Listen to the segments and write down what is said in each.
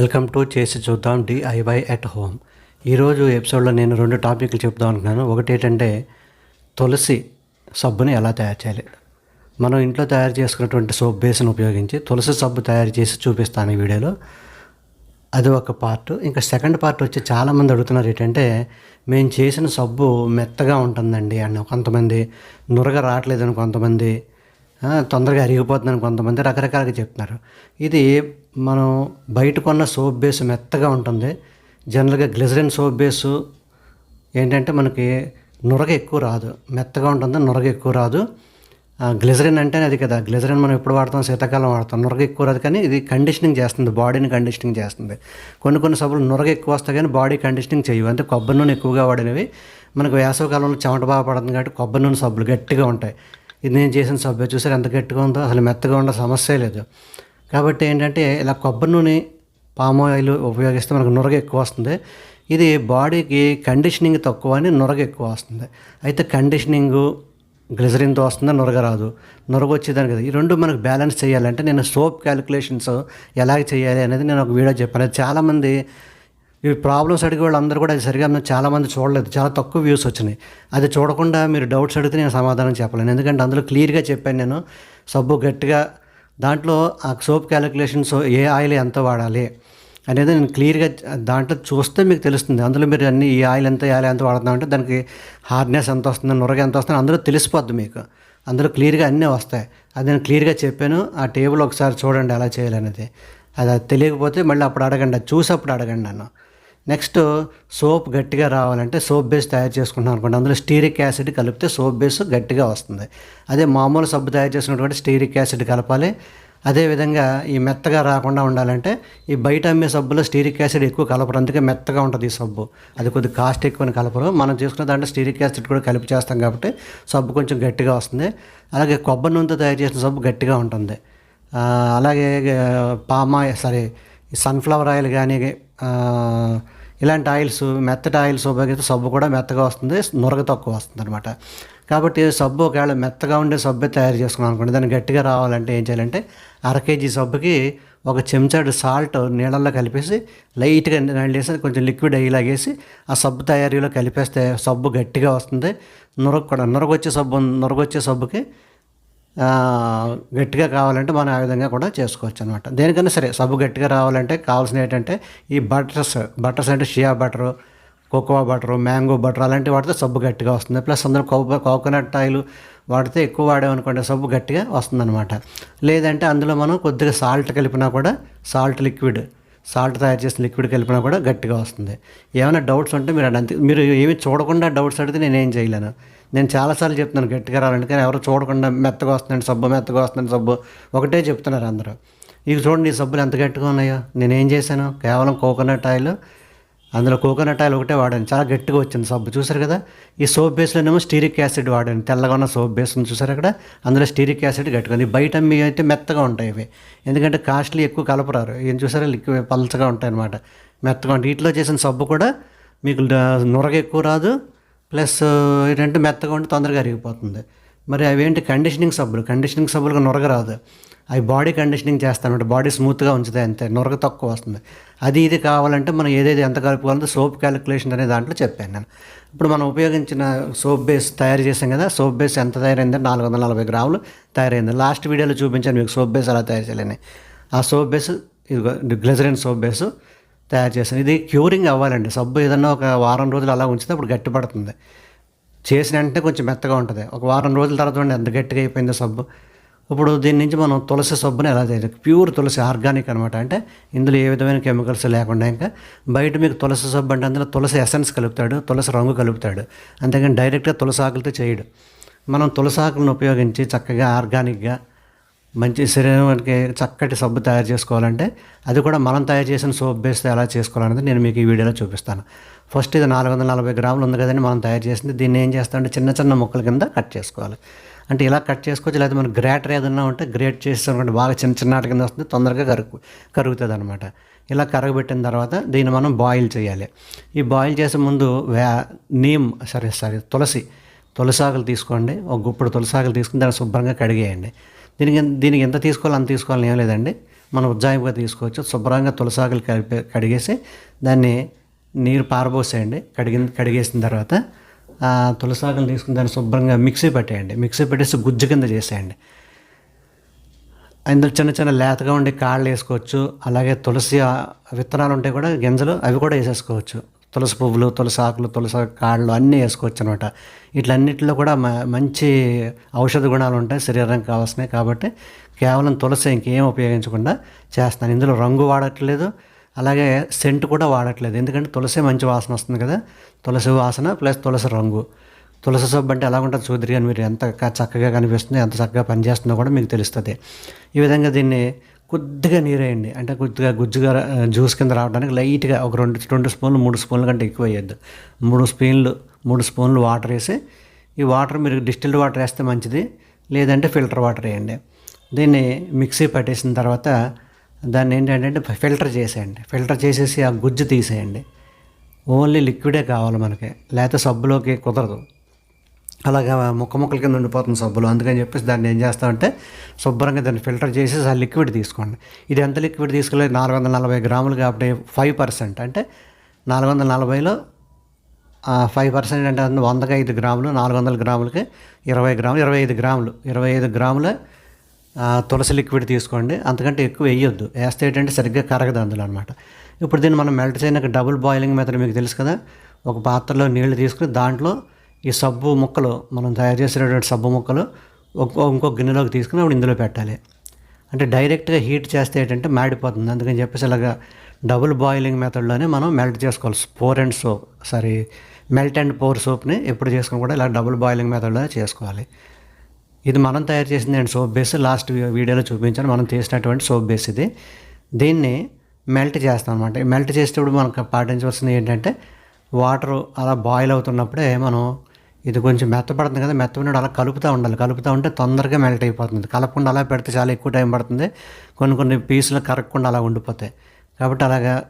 Welcome to చేసి చూద్దాం DIY at home ఈరోజు ఎపిసోడ్లో నేను రెండు టాపిక్లు చెప్దాం అనుకున్నాను. ఒకటి ఏంటంటే తులసి సబ్బుని ఎలా తయారు చేయాలి? మనం ఇంట్లో తయారు చేసుకున్నటువంటి సోప్ బేస్ని ఉపయోగించి తులసి సబ్బు తయారు చేసి చూపిస్తాను ఈ వీడియోలో. అది ఒక పార్ట్ ఇంకా సెకండ్ పార్ట్ వచ్చి చాలామంది అడుగుతున్నారు ఏంటంటే మేము చేసిన సబ్బు మెత్తగా ఉంటుందండి అని. కొంతమంది నురగ రావట్లేదని కొంతమంది తొందరగా అరిగిపోతుందని కొంతమంది రకరకాలుగా చెప్తున్నారు. ఇది మనం బయట కొన్న సోప్ బేస్ మెత్తగా ఉంటుంది. జనరల్గా గ్లిజరిన్ సోప్ బేసు ఏంటంటే మనకి నురగ ఎక్కువ రాదు. మెత్తగా ఉంటుంది నురగ ఎక్కువ రాదు. ఆ, గ్లిజరిన్ అంటేనే అది కదా. గ్లిజరిన్ మనం ఎప్పుడు వాడతాం? శీతాకాలం వాడతాం. నురగ ఎక్కువ రాదు కానీ ఇది కండిషనింగ్ చేస్తుంది. బాడీని కండిషనింగ్ చేస్తుంది. కొన్ని కొన్ని సబ్బులు నురగ ఎక్కువ వస్తాయి కానీ బాడీ కండిషనింగ్ చేయవు. అంటే కొబ్బరి నూనె ఎక్కువగా వాడినవి. మనకు వేసవకాలంలో చెమట బాగా పడుతుంది కాబట్టి కొబ్బరి నూనె సబ్బులు గట్టిగా ఉంటాయి. ఇది నేను చేసిన సబ్బు. చూసారు ఎంత గట్టిగా ఉందో? అసలు మెత్తగా ఉండే సమస్య లేదు. కాబట్టి ఏంటంటే ఇలా కొబ్బరి నూనె పామ్ ఆయిల్ ఉపయోగిస్తే మనకు నురగ ఎక్కువ వస్తుంది. ఇది బాడీకి కండిషనింగ్ తక్కువ అని నురగ ఎక్కువ వస్తుంది. అయితే కండిషనింగు గ్లిజరిన్తో వస్తుందా నురగ రాదు. నురగ వచ్చేదాని కదా ఈ రెండు మనకు బ్యాలెన్స్ చేయాలంటే నేను సోప్ క్యాలిక్యులేషన్స్ ఎలాగ చేయాలి అనేది నేను ఒక వీడియో చెప్పాను. చాలామంది ఈ ప్రాబ్లమ్స్ అడిగే వాళ్ళందరూ కూడా అది సరిగా మేము చాలామంది చూడలేదు. చాలా తక్కువ వ్యూస్ వచ్చినాయి. అది చూడకుండా మీరు డౌట్స్ అడిగితే నేను సమాధానం చెప్పలేను. ఎందుకంటే అందులో క్లియర్గా చెప్పాను నేను. సబ్బు గట్టిగా దాంట్లో ఆ సోప్ క్యాలిక్యులేషన్స్ ఏ ఆయిల్ ఎంత వాడాలి అనేది నేను క్లియర్గా దాంట్లో చూస్తే మీకు తెలుస్తుంది. అందులో మీరు అన్ని ఈ ఆయిల్ ఎంత ఆయిల్ ఎంత వాడుతున్నామంటే దానికి హార్డ్నెస్ ఎంత వస్తుంది నురగ ఎంత వస్తుంది అందులో తెలిసిపోద్ది మీకు. అందులో క్లియర్గా అన్నీ వస్తాయి. అది నేను క్లియర్గా చెప్పాను. ఆ టేబుల్ ఒకసారి చూడండి ఎలా చేయాలనేది. అది తెలియకపోతే మళ్ళీ అప్పుడు అడగండి. అది చూసి అప్పుడు అడగండి నన్ను. నెక్స్ట్ సోప్ గట్టిగా రావాలంటే సోప్ బేస్ తయారు చేసుకుంటాం అనుకోండి. అందులో స్టీరిక్ యాసిడ్ కలిపితే సోప్ బేస్ గట్టిగా వస్తుంది. అదే మామూలు సబ్బు తయారు చేసుకున్నటువంటి స్టీరిక్ యాసిడ్ కలపాలి. అదేవిధంగా ఈ మెత్తగా రాకుండా ఉండాలంటే ఈ బయట అమ్మే సబ్బులో స్టీరిక్ యాసిడ్ ఎక్కువ కలపరు. అందుకే మెత్తగా ఉంటుంది ఈ సబ్బు. అది కొద్దిగా కాస్ట్ ఎక్కువని కలపరు. మనం చేసుకున్న దాంట్లో స్టీరిక్ యాసిడ్ కూడా కలిపి చేస్తాం కాబట్టి సబ్బు కొంచెం గట్టిగా వస్తుంది. అలాగే కొబ్బరి నూనెతో తయారు చేసిన సబ్బు గట్టిగా ఉంటుంది. అలాగే పామా సారీ సన్ఫ్లవర్ ఆయిల్ కానీ ఇలాంటి ఆయిల్స్ మెత్తటి ఆయిల్స్ ఉపయోగిస్తే సబ్బు కూడా మెత్తగా వస్తుంది నురగ తక్కువ వస్తుంది అనమాట కాబట్టి సబ్బు ఒకవేళ మెత్తగా ఉండే సబ్బే తయారు చేసుకున్నాం అనుకోండి దాన్ని గట్టిగా రావాలంటే ఏం చేయాలంటే అర కేజీ సబ్బుకి ఒక చెంచాడు సాల్ట్ నీళ్ళల్లో కలిపేసి లైట్గా నీళ్ళు వేసి కొంచెం లిక్విడ్ అయ్యేలాగేసి ఆ సబ్బు తయారీలో కలిపేస్తే సబ్బు గట్టిగా వస్తుంది. నురగ కూడా నురగొచ్చే సబ్బు నురగొచ్చే సబ్బుకి గట్టిగా కావాలంటే మనం ఆ విధంగా కూడా చేసుకోవచ్చు అనమాట దేనికైనా సరే సబ్బు గట్టిగా రావాలంటే కావాల్సిన ఏంటంటే ఈ బటర్స్ బటర్స్ అంటే shea butter cocoa butter mango butter అలాంటి వాడితే సబ్బు గట్టిగా వస్తుంది. ప్లస్ అందులో కోకోనట్ ఆయిల్ వాడితే ఎక్కువ వాడామనుకోండి సబ్బు గట్టిగా వస్తుందన్నమాట. లేదంటే అందులో మనం కొద్దిగా సాల్ట్ కలిపినా కూడా సాల్ట్ లిక్విడ్ సాల్ట్ తయారు చేసిన లిక్విడ్ కలిపినా కూడా గట్టిగా వస్తుంది. ఏమైనా డౌట్స్ ఉంటే మీరు అంతే మీరు ఏమి చూడకుండా డౌట్స్ అడిగితే నేను ఏం చేయలేను. నేను చాలాసార్లు చెప్తున్నాను గట్టిగా రావాలంటే కానీ ఎవరు చూడకుండా మెత్తగా వస్తుందండి సబ్బు మెత్తగా వస్తుందండి సబ్బు. ఒకటే చెప్తున్నారు అందరూ. ఇవి చూడండి ఈ సబ్బులు ఎంత గట్టిగా ఉన్నాయో నేనేం చేశాను? కేవలం కోకోనట్ ఆయిల్ అందులో కోకోనట్ ఆయిల్ ఒకటే వాడాను. చాలా గట్టిగా వచ్చింది సబ్బు. చూసారు కదా? ఈ సోప్ బేస్లోనేమో స్టీరిక్ యాసిడ్ వాడాను. తెల్లగా ఉన్న సోప్ బేస్ ఉంది చూసారు అక్కడ? అందులో స్టీరిక్ యాసిడ్ గట్టుకుంది బయట మీ అయితే మెత్తగా ఉంటాయి ఇవి. ఎందుకంటే కాస్ట్లీ ఎక్కువ కలపరారు. ఏం చూసారా? లిక్విడ్ పలచగా ఉంటాయి అనమాట మెత్తగా ఉంటాయి. వీటిలో చేసిన సబ్బు కూడా మీకు నురగ ఎక్కువ రాదు. ప్లస్ ఏంటంటే మెత్తగా ఉండి తొందరగా అరిగిపోతుంది. మరి అవేంటి? కండిషనింగ్ సబ్బులు. కండిషనింగ్ సబ్బులకు నురగ రాదు. అవి బాడీ కండిషనింగ్ చేస్తానమాట బాడీ స్మూత్గా ఉంచుతాయి అంతే. నురగ తక్కువ వస్తుంది. అది ఇది కావాలంటే మనం ఏదైతే ఎంత కలుపుకోవాలంటే సోప్ క్యాలిక్యులేషన్ అనే దాంట్లో చెప్పాను నేను. ఇప్పుడు మనం ఉపయోగించిన సోప్ బేస్ తయారు చేసాం కదా సోప్ బేస్ ఎంత తయారైంది నాలుగు వందల నలభై గ్రాములు తయారైంది. లాస్ట్ వీడియోలో చూపించాను మీకు సోప్ బేస్ అలా తయారు చేయాలని. ఆ సోప్ బేస్ ఇది గ్లిజరిన్ సోప్ బేస్ తయారు చేశాను. ఇది క్యూరింగ్ అవ్వాలండి. సబ్బు ఏదన్నా ఒక వారం రోజులు అలా ఉంచితే అప్పుడు గట్టిపడుతుంది చేసిన వెంటనే కొంచెం మెత్తగా ఉంటుంది. ఒక వారం రోజుల తర్వాత ఉండి ఎంత గట్టిగా అయిపోయిందో సబ్బు. ఇప్పుడు దీని నుంచి మనం తులసి సబ్బుని ఎలా చేయాలి? ప్యూర్ తులసి ఆర్గానిక్ అనమాట అంటే ఇందులో ఏ విధమైన కెమికల్స్ లేకుండా ఇంకా బయట మీకు తులసి సబ్బు అంటే అందులో తులసి ఎసెన్స్ కలుపుతాడు తులసి రంగు కలుపుతాడు. అంతేకాని డైరెక్ట్గా తులసి ఆకులతో చేయడు. మనం తులసి ఆకులను ఉపయోగించి చక్కగా ఆర్గానిక్గా మంచి శరీరానికి చక్కటి సబ్బు తయారు చేసుకోవాలంటే అది కూడా మనం తయారు చేసిన సోప్ బేస్తో ఎలా చేసుకోవాలనేది నేను మీకు ఈ వీడియోలో చూపిస్తాను. ఫస్ట్ ఇది నాలుగు వందల నలభై గ్రాములు ఉంది కదండి మనం తయారు చేసింది. దీన్ని ఏం చేస్తామంటే చిన్న చిన్న ముక్కల కింద కట్ చేసుకోవాలి. అంటే ఇలా కట్ చేసుకోవచ్చు లేకపోతే మనం గ్రేటర్ ఏదన్నా ఉంటే గ్రేట్ చేసామనుకోండి బాగా చిన్న చిన్న కింద వస్తుంది తొందరగా కరుగు కరుగుతుంది అనమాట ఇలా కరగబెట్టిన తర్వాత దీన్ని మనం బాయిల్ చేయాలి. ఈ బాయిల్ చేసే ముందు వే నీమ్ సరే సరే తులసి తులసాకులు తీసుకోండి. ఒక గుప్పుడు తులసాకులు తీసుకుని దాన్ని శుభ్రంగా కడిగేయండి. దీనికి దీనికి ఎంత తీసుకోవాలి అంత తీసుకోవాలని ఏం లేదండి. మనం ఉజ్జాయింపుగా తీసుకోవచ్చు. శుభ్రంగా తులసాకులు కలిపి కడిగేసి దాన్ని నీరు పారబోసేయండి. కడిగి కడిగేసిన తర్వాత తులసాకులు తీసుకుని దాన్ని శుభ్రంగా మిక్సీ పెట్టేయండి. మిక్సీ పెట్టేసి గుజ్జు కింద చేసేయండి. అందులో చిన్న చిన్న లేతగా ఉండే కాళ్ళు వేసుకోవచ్చు. అలాగే తులసి విత్తనాలు ఉంటాయి కూడా గింజలు అవి కూడా వేసేసుకోవచ్చు. తులసి పువ్వులు తులసి ఆకులు తులసి కాళ్ళు అన్నీ వేసుకోవచ్చు అనమాట వీటిలన్నిటిలో కూడా మ- మంచి ఔషధ గుణాలు ఉంటాయి. శరీరానికి కావాల్సినవి కాబట్టి కేవలం తులసి ఇంకేం ఉపయోగించకుండా చేస్తాను. ఇందులో రంగు వాడట్లేదు. అలాగే సెంట్ కూడా వాడట్లేదు. ఎందుకంటే తులసి మంచి వాసన వస్తుంది కదా. తులసి వాసన ప్లస్ తులసి రంగు. తులసి సబ్బు అంటే ఎలా ఉంటుంది చూద్దరు కానీ మీరు ఎంత చక్కగా కనిపిస్తుందో ఎంత చక్కగా పనిచేస్తుందో కూడా మీకు తెలుస్తుంది. ఈ విధంగా దీన్ని కొద్దిగా నీరేయండి. అంటే కొద్దిగా గుజ్జుగా జ్యూస్ కింద రావడానికి లైట్గా ఒక రెండు రెండు స్పూన్లు మూడు స్పూన్ల కంటే ఎక్కువ వేయద్దు. మూడు స్పూన్లు మూడు స్పూన్లు వాటర్ వేసి ఈ వాటర్ మీరు డిస్టిల్డ్ వాటర్ వేస్తే మంచిది. లేదంటే ఫిల్టర్ వాటర్ వేయండి. దీన్ని మిక్సీ పట్టేసిన తర్వాత దాన్ని ఏంటంటే ఫిల్టర్ చేసేయండి. ఫిల్టర్ చేసేసి ఆ గుజ్జు తీసేయండి. ఓన్లీ లిక్విడే కావాలి మనకి. లేకపోతే సబ్బులోకి కుదరదు. అలాగా ముక్క ముక్కల కింద ఉండిపోతుంది సబ్బులు. అందుకని చెప్పేసి దాన్ని ఏం చేస్తామంటే శుభ్రంగా దాన్ని ఫిల్టర్ చేసి ఆ లిక్విడ్ తీసుకోండి. ఇది ఎంత లిక్విడ్ తీసుకోలేదు? నాలుగు వందల నలభై గ్రాములు కాబట్టి ఫైవ్ పర్సెంట్. అంటే నాలుగు వందల నలభైలో ఫైవ్ పర్సెంట్ అంటే వందకి ఐదు గ్రాములు నాలుగు వందల గ్రాములకి ఇరవై గ్రాములు ఇరవై ఐదు గ్రాములు ఇరవై ఐదు గ్రాముల తులసి లిక్విడ్ తీసుకోండి. అంతకంటే ఎక్కువ వేయొద్దు. వేస్తే ఏంటంటే సరిగ్గా కరగదు అందులో అనమాట ఇప్పుడు దీన్ని మనం మెల్ట్ చేయడానికి డబుల్ బాయిలింగ్ మెథడ్ మీకు తెలుసు కదా? ఒక పాత్రలో నీళ్ళు తీసుకుని దాంట్లో ఈ సబ్బు ముక్కలు మనం తయారు చేసినటువంటి సబ్బు ముక్కలు ఒక్కో ఇంకో గిన్నెలోకి తీసుకుని అప్పుడు ఇందులో పెట్టాలి. అంటే డైరెక్ట్గా హీట్ చేస్తే ఏంటంటే మాడిపోతుంది. అందుకని చెప్పేసి ఇలాగా డబుల్ బాయిలింగ్ మెథడ్లోనే మనం మెల్ట్ చేసుకోవాలి. Pour and soap sorry melt and pour సోప్ని ఎప్పుడు చేసుకుని కూడా ఇలా డబుల్ బాయిలింగ్ మెథడ్లోనే చేసుకోవాలి. ఇది మనం తయారు చేసింది అండి సోప్ బేస్ లాస్ట్ వీడియోలో చూపించాను. మనం చేసినటువంటి సోప్ బేస్ ఇది. దీన్ని మెల్ట్ చేస్తాం అనమాట మెల్ట్ చేసేటప్పుడు మనకు పాటించవలసింది ఏంటంటే వాటర్ అలా బాయిల్ అవుతున్నప్పుడే మనం ఇది కొంచెం మెత్తపడుతుంది కదా మెత్తపడినప్పుడు అలా కలుపుతూ ఉండాలి. కలుపుతూ ఉంటే తొందరగా మెల్ట్ అయిపోతుంది. కలపకుండా అలా పెడితే చాలా ఎక్కువ టైం పడుతుంది. కొన్ని కొన్ని పీసులు కరగకుండా అలా ఉండిపోతాయి. కాబట్టి అలాగా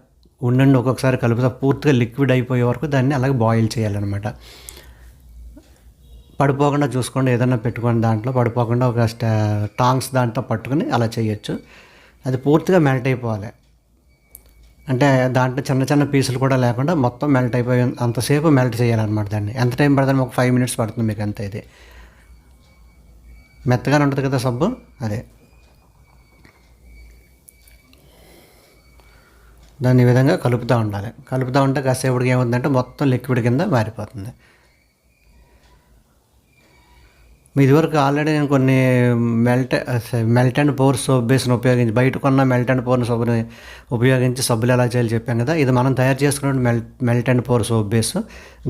ఉండండి ఒక్కొక్కసారి కలుపుతా. పూర్తిగా లిక్విడ్ అయిపోయే వరకు దాన్ని అలాగే బాయిల్ చేయాలన్నమాట. పడిపోకుండా చూసుకోండి ఏదైనా పెట్టుకోండి దాంట్లో. పడిపోకుండా ఒక టాంగ్స్ దాంట్లో పట్టుకుని అలా చేయొచ్చు. అది పూర్తిగా మెల్ట్ అయిపోవాలి. అంటే దాంట్లో చిన్న చిన్న పీసులు కూడా లేకుండా మొత్తం మెల్ట్ అయిపోయి అంతసేపు మెల్ట్ చేయాలన్నమాట దాన్ని. ఎంత టైం పడుతుంది? ఒక ఫైవ్ మినిట్స్ పడుతుంది మీకు అంత ఇది. మెత్తగానే ఉంటుంది కదా సబ్బు? అదే. దాన్ని ఈ విధంగా కలుపుతూ ఉండాలి. కలుపుతూ ఉంటే కాసేపటికి ఏమవుతుందంటే మొత్తం లిక్విడ్ కింద మారిపోతుంది. ఇదివరకు ఆల్రెడీ నేను కొన్ని melt melt and pour soap బేస్ని ఉపయోగించి బయట కొన్న మెల్ట్ అండ్ పోర్ సోప్ని ఉపయోగించి సబ్బులు ఎలా చేయాలి చెప్పాను కదా. ఇది మనం తయారు చేసుకున్న melt melt and pour soap base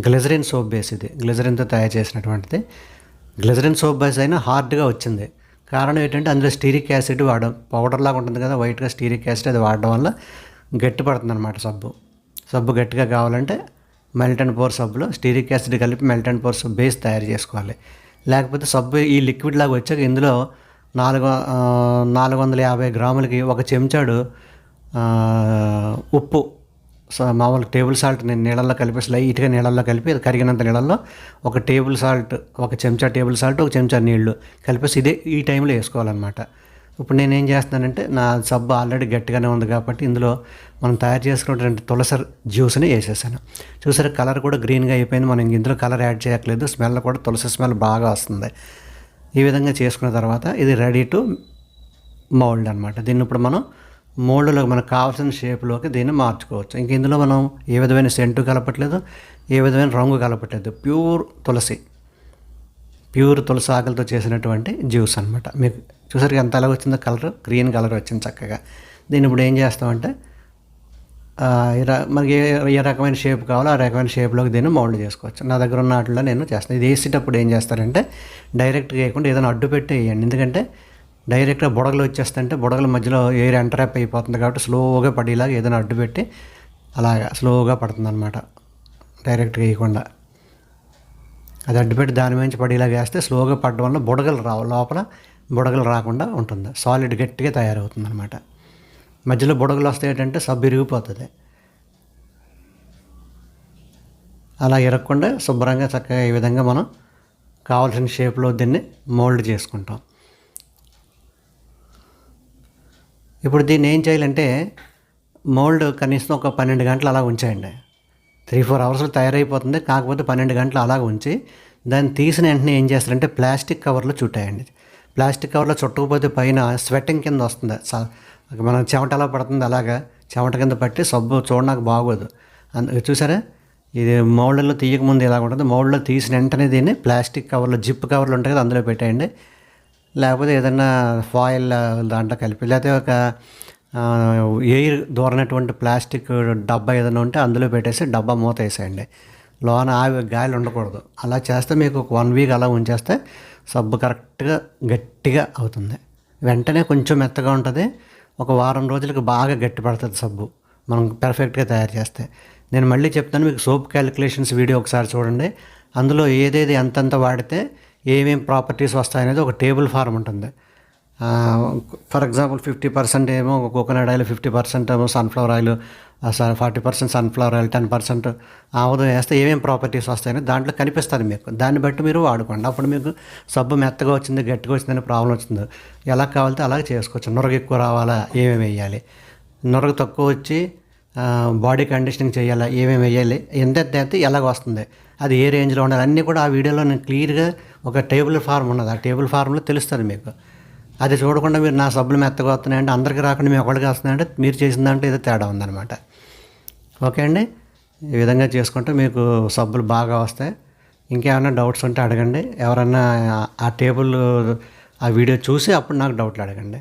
glycerin soap base ఇది. గ్లిజరిన్తో తయారు చేసినటువంటిది. గ్లిజరిన్ సోప్ బేస్ అయినా హార్డ్గా వచ్చింది. కారణం ఏంటంటే అందులో స్టీరిక్ యాసిడ్ వాడడం పౌడర్ లాగా ఉంటుంది కదా వైట్గా స్టీరిక్ యాసిడ్ అది వాడడం వల్ల గట్టి పడుతుంది అనమాట సబ్బు. సబ్బు గట్టిగా కావాలంటే మెల్ట్ అండ్ పోర్ సబ్బులో స్టీరిక్ యాసిడ్ కలిపి మెల్ట్ అండ్ పోర్ సబ్బు బేస్ తయారు చేసుకోవాలి. లేకపోతే సబ్బు ఈ లిక్విడ్ లాగా వచ్చాక ఇందులో నాలుగు నాలుగు వందల యాభై గ్రాములకి ఒక చెంచాడు ఉప్పు మామూలు టేబుల్ సాల్ట్ నేను నీళ్ళల్లో కలిపి లైట్గా నీళ్ళల్లో కలిపి అది కరిగినంత నీళ్ళల్లో ఒక టేబుల్ సాల్ట్ ఒక చెంచా టేబుల్ సాల్ట్ ఒక చెంచా నీళ్ళు కలిపేసి ఇదే ఈ టైంలో వేసుకోవాలన్నమాట. ఇప్పుడు నేను ఏం చేస్తున్నానంటే నా సబ్బు ఆల్రెడీ గట్టిగానే ఉంది కాబట్టి ఇందులో మనం తయారు చేసుకున్నటువంటి తులసరి జ్యూస్ని వేసేసాను. చూసారు కలర్ కూడా గ్రీన్గా అయిపోయింది. మనం ఇందులో కలర్ యాడ్ చేయట్లేదు. స్మెల్ కూడా తులసి స్మెల్ బాగా వస్తుంది. ఈ విధంగా చేసుకున్న తర్వాత ఇది రెడీ టు మౌల్డ్ అనమాట దీన్ని ఇప్పుడు మనం మోల్డ్లో మనకు కావాల్సిన షేప్లోకి దీన్ని మార్చుకోవచ్చు. ఇంక ఇందులో మనం ఏ విధమైన సెంటు కలపట్లేదు ఏ విధమైన రంగు కలపట్లేదు. ప్యూర్ తులసి. ప్యూర్ తులసి ఆకులతో చేసినటువంటి జ్యూస్ అనమాట మీరు చూసారు ఎంత అలాగ వచ్చిందో కలర్? గ్రీన్ కలర్ వచ్చింది చక్కగా. దీన్ని ఇప్పుడు ఏం చేస్తామంటే మనకి ఏ ఏ రకమైన షేప్ కావాలో ఆ రకమైన షేప్లోకి దీన్ని మౌల్డ్ చేసుకోవచ్చు. నా దగ్గర ఉన్న వాటిలో నేను చేస్తాను. ఇది వేసేటప్పుడు ఏం చేస్తారంటే డైరెక్ట్గా వేయకుండా ఏదైనా అడ్డు పెట్టి వేయండి. ఎందుకంటే డైరెక్ట్గా బుడగలు వచ్చేస్తుంటే బుడగల మధ్యలో ఎయిర్ ఎంటరాప్ అయిపోతుంది కాబట్టి స్లోగా పడేలాగా ఏదైనా అడ్డు పెట్టి అలాగా స్లోగా పడుతుంది అనమాట డైరెక్ట్గా వేయకుండా. అది అడ్డుపెట్టి దాని మించి ఇలా వేస్తే స్లోగా పడడం వల్ల బుడగలు రావు. లోపల బుడగలు రాకుండా ఉంటుంది. సాలిడ్ గట్టిగా తయారవుతుంది అనమాట మధ్యలో బుడగలు వస్తాయి ఏంటంటే సబ్బు ఇరిగిపోతుంది. అలా ఇరగకుండా శుభ్రంగా చక్కగా ఈ విధంగా మనం కావాల్సిన షేప్లో దీన్ని మోల్డ్ చేసుకుంటాం. ఇప్పుడు దీన్ని ఏం చేయాలంటే మోల్డ్ కనీసం ఒక పన్నెండు గంటలు అలా ఉంచేయండి. త్రీ ఫోర్ అవర్స్లో తయారైపోతుంది. కాకపోతే పన్నెండు గంటలు అలాగ ఉంచి దాన్ని తీసిన వెంటనే ఏం చేస్తారంటే ప్లాస్టిక్ కవర్లో చుట్టాయండి. ప్లాస్టిక్ కవర్లో చుట్టకపోతే పైన స్వెట్టింగ్ కింద వస్తుంది. మనం చెమట ఎలా పడుతుంది అలాగా చెమట కింద పట్టి సబ్బు చూడడానికి బాగోదు. అందు చూసారా? ఇది మౌల్డ్లో తీయకముందు ఇలా ఉంటుంది. మౌళ్ళలో తీసిన వెంటనే దీన్ని ప్లాస్టిక్ కవర్లో జిప్ కవర్లు ఉంటాయి కదా అందులో పెట్టేయండి. లేకపోతే ఏదైనా ఫాయిల్ దాంట్లో కలిపి లేకపోతే ఒక ఎయిర్ దూరనటువంటి ప్లాస్టిక్ డబ్బా ఏదైనా ఉంటే అందులో పెట్టేసి డబ్బా మూత వేసేయండి. లోన ఆవి గాలి ఉండకూడదు. అలా చేస్తే మీకు ఒక వన్ వీక్ అలా ఉంచేస్తే సబ్బు కరెక్ట్గా గట్టిగా అవుతుంది. వెంటనే కొంచెం మెత్తగా ఉంటుంది. ఒక వారం రోజులకు బాగా గట్టి పడుతుంది సబ్బు. మనం పర్ఫెక్ట్గా తయారు చేస్తే. నేను మళ్ళీ చెప్తాను మీకు సోప్ క్యాలిక్యులేషన్స్ వీడియో ఒకసారి చూడండి. అందులో ఏదేది ఎంతెంత వాడితే ఏమేమి ప్రాపర్టీస్ వస్తాయనేది ఒక టేబుల్ ఫార్మ్ ఉంటుంది. ఫర్ ఎగ్జాంపుల్ ఫిఫ్టీ పర్సెంట్ ఏమో కోకోనట్ ఆయిల్ ఫిఫ్టీ పర్సెంట్ ఏమో sunflower oil forty percent sunflower oil ten percent ఆముదం వేస్తే ఏమేమి ప్రాపర్టీస్ వస్తాయని దాంట్లో కనిపిస్తుంది మీకు. దాన్ని బట్టి మీరు వాడుకోండి. అప్పుడు మీకు సబ్బు మెత్తగా వచ్చింది గట్టిగా వచ్చిందని ప్రాబ్లం వచ్చింది. ఎలా కావాలితే అలాగే చేసుకోవచ్చు. నొరగ ఎక్కువ రావాలా ఏమేమి వేయాలి? నొరగ తక్కువ వచ్చి బాడీ కండిషనింగ్ చేయాలా ఏమేమి వేయాలి ఎంత అయితే ఎలాగ వస్తుంది అది ఏ రేంజ్లో ఉండాలి అన్నీ కూడా ఆ వీడియోలో నేను క్లియర్గా ఒక టేబుల్ ఫార్మ్ ఉన్నది. ఆ టేబుల్ ఫార్మ్లో తెలుస్తుంది మీకు. అది చూడకుండా మీరు నా సబ్బులు మెత్తగా వస్తున్నాయంటే అందరికీ రాకుండా మీ ఒకళ్ళకి వస్తున్నాయంటే మీరు చేసిన దాంట్లో ఏదో తేడా ఉందన్నమాట. ఓకే అండి? ఈ విధంగా చేసుకుంటే మీకు సబ్బులు బాగా వస్తాయి. ఇంకేమైనా డౌట్స్ ఉంటే అడగండి. ఎవరన్నా ఆ టేబుల్ ఆ వీడియో చూసి అప్పుడు నాకు డౌట్లు అడగండి.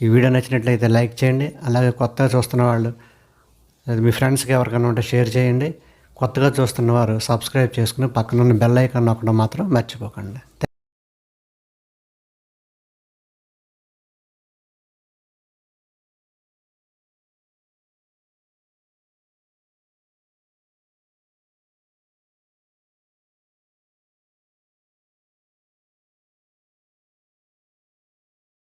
ఈ వీడియో నచ్చినట్లయితే లైక్ చేయండి. అలాగే కొత్తగా చూస్తున్న వాళ్ళు మీ ఫ్రెండ్స్కి ఎవరికైనా ఉంటే షేర్ చేయండి. కొత్తగా చూస్తున్న వారు సబ్స్క్రైబ్ చేసుకుని పక్కన ఉన్న బెల్ ఐకాన్ నొక్కడం మాత్రం మర్చిపోకండి.